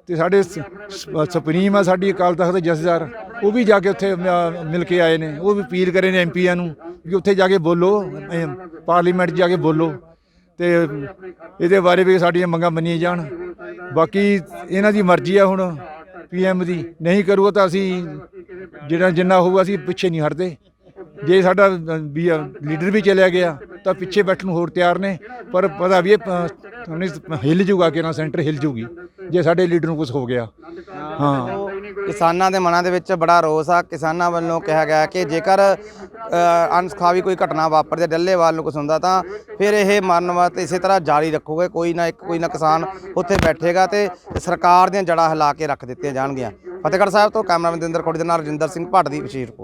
ਤੇ ਸਾਡੇ ਸ- ਸ- ਸੁਪਰੀਮ ਆ ਸਾਡੀ ਅਕਾਲ ਤਖਤ ਦੇ ਜਥੇਦਾਰ ਉਹ ਵੀ ਜਾ ਕੇ ਉੱਥੇ ਅ, ਮਿਲ ਕੇ ਆਏ ਨੇ। ਉਹ ਵੀ ਅਪੀਲ ਕਰੇ ਨੇ ਐਮਪੀਆਂ ਨੂੰ ਕਿ ਉੱਥੇ ਜਾ ਕੇ ਬੋਲੋ ਅ, ਪਾਰਲੀਮੈਂਟ 'ਚ ਜਾ ਕੇ ਬੋਲੋ। ਤੇ ਇਹਦੇ ਬਾਰੇ ਵੀ ਸਾਡੀਆਂ ਮੰਗਾਂ ਮੰਨੀਆਂ ਜਾਣ। ਬਾਕੀ ਇਹਨਾਂ ਦੀ ਮਰਜ਼ੀ ਆ ਹੁਣ ਪੀਐਮ ਦੀ। ਨਹੀਂ ਕਰੂਗਾ ਤਾਂ ਅਸੀਂ ਜਿਹੜਾ ਜਿੰਨਾ ਹੋਊਗਾ ਅਸੀਂ ਪਿੱਛੇ ਨਹੀਂ ਹਟਦੇ। ਜੇ ਸਾਡਾ ਅ, ਵੀ ਅ, ਲੀਡਰ ਵੀ ਚਲਿਆ ਗਿਆ ਤਾਂ ਪਿੱਛੇ ਬੈਠਣ ਨੂੰ ਹੋਰ ਤਿਆਰ ਨੇ ਪਰ ਪਤਾ ਵੀ ਇਹ ਉਹਨੇ ਹਿੱਲ ਜੂਗਾ ਕਿ ਨਾ ਸੈਂਟਰ ਹਿੱਲ ਜੂਗੀ ਜੇ ਸਾਡੇ ਲੀਡਰ ਨੂੰ ਕੁਝ ਹੋ ਗਿਆ। ਹਾਂ। ਕਿਸਾਨਾਂ ਦੇ ਮਨਾਂ ਦੇ ਵਿੱਚ ਬੜਾ ਰੋਸ ਆ। ਕਿਸਾਨਾਂ ਵੱਲੋਂ ਕਿਹਾ ਗਿਆ ਕਿ ਜੇਕਰ ਅ, ਅਨਸਖਾਵੀ ਕੋਈ ਘਟਨਾ ਵਾਪਰਦੀ ਡੱਲੇਵਾਲ ਨੂੰ ਕੁਛ ਹੁੰਦਾ ਤਾਂ ਫਿਰ ਇਹ ਮਰਨ ਵਾਸਤੇ ਇਸੇ ਤਰ੍ਹਾਂ ਜਾਰੀ ਰੱਖੋਗੇ। ਕੋਈ ਨਾ ਇੱਕ ਕੋਈ ਨਾ ਕਿਸਾਨ ਉੱਥੇ ਬੈਠੇਗਾ ਤੇ ਸਰਕਾਰ ਦੀਆਂ ਜੜ੍ਹਾਂ ਹਿਲਾ ਕੇ ਰੱਖ ਦਿੱਤੀਆਂ ਜਾਣਗੀਆਂ। ਫਤਿਹਗੜ੍ਹ ਸਾਹਿਬ ਤੋਂ ਕੈਮਰਾਮੈਨ ਦਿੰਦਰ ਖੋੜੀ ਦੇ ਨਾਲ ਰਜਿੰਦਰ ਸਿੰਘ ਭੱਟ ਦੀ ਵਿਸ਼ੇਸ਼ ਰਿਪੋਰਟ।